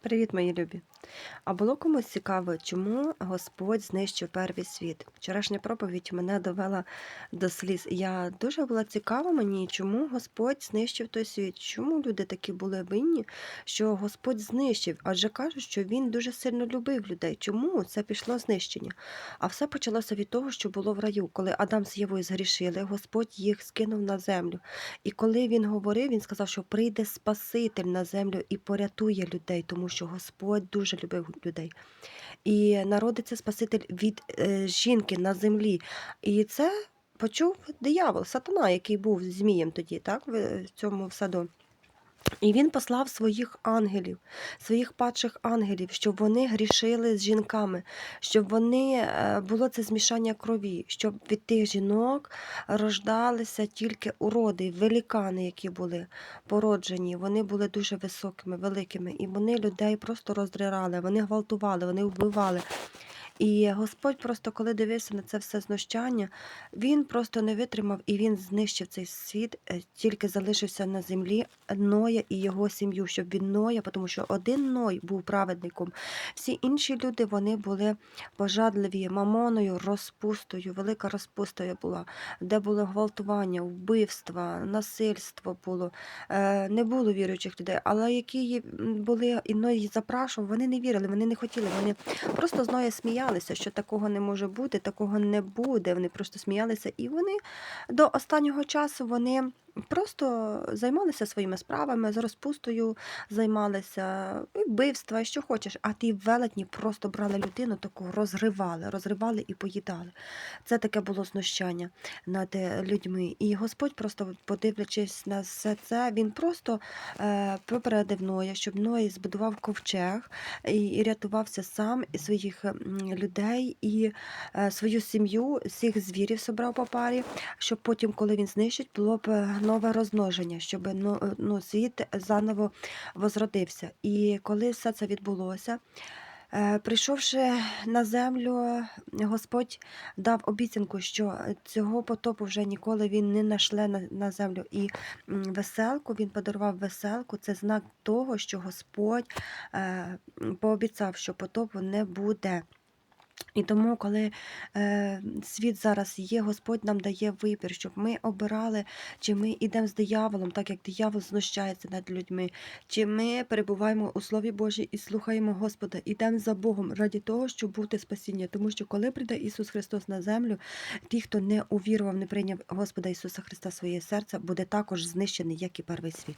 Привіт, мої любі! А було комусь цікаво, чому Господь знищив первий світ? Вчорашня проповідь мене довела до сліз. Я дуже була цікава мені, чому Господь знищив той світ, чому люди такі були винні, що Господь знищив, адже кажуть, що Він дуже сильно любив людей. Чому це пішло знищення? А все почалося від того, що було в раю, коли Адам з Євою згрішили, Господь їх скинув на землю. І коли він говорив, він сказав, що прийде Спаситель на землю і порятує людей, тому що Господь дуже любив людей. І народиться Спаситель від е, жінки на землі. І це почув диявол, сатана, який був змієм тоді, так, в в цьому в саду. І він послав своїх ангелів, своїх падших ангелів, щоб вони грішили з жінками, щоб вони е, було це змішання крові, щоб від тих жінок рождалися тільки уроди, великани, які були породжені. Вони були дуже високими, великими, і вони людей просто роздрирали, вони гвалтували, вони вбивали. І Господь просто, коли дивився на це все знущання, він просто не витримав і він знищив цей світ, е, тільки залишився на землі Ноя і його сім'ю, щоб він Ноя, тому що один Ной був праведником. Всі інші люди вони були пожадливі мамоною, розпустою, велика розпустою була, де було гвалтування, вбивства, насильство було. Е, Не було віруючих людей, але які були і Ной запрашував, вони не вірили, вони не хотіли, вони просто з Ноя сміялися, що такого не може бути, такого не буде. Вони просто сміялися, і вони до останнього часу вони просто займалися своїми справами, з розпустою займалися, вбивства, що хочеш. А ті велетні просто брали людину, таку розривали, розривали і поїдали. Це таке було знущання над е, людьми. І Господь, просто подивлячись на все це, він просто е, попередив Ноя, щоб Ной збудував ковчег і, і рятувався сам і своїх людей і е, свою сім'ю, всіх звірів собрав по парі, щоб потім, коли він знищить, було б е, нове розмноження, щоб ну, е, ну, світ заново возродився. І коли все це відбулося, е, прийшовши на землю, Господь дав обіцянку, що цього потопу вже ніколи він не нашле на, землю. І веселку він подарував веселку. Це знак того, що Господь е, пообіцяв, що потопу не буде. І тому, коли е, світ зараз є, Господь нам дає вибір, щоб ми обирали, чи ми йдемо з дияволом, так як диявол знущається над людьми, чи ми перебуваємо у Слові Божій і слухаємо Господа, ідемо за Богом раді того, щоб бути спасіння. Тому що коли прийде Ісус Христос на землю, ті, хто не увірував, не прийняв Господа Ісуса Христа в своє серце, буде також знищений, як і перший світ.